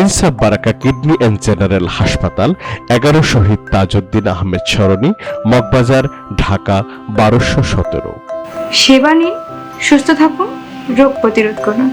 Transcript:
ইনসাফ বারাকা kidney and general হাসপাতাল এগারো শহীদ তাজউদ্দিন আহমেদ সরণি, মগবাজার, ঢাকা, বারোশো সতেরো। সেবা নিন, সুস্থ থাকুন, রোগ প্রতিরোধ করুন।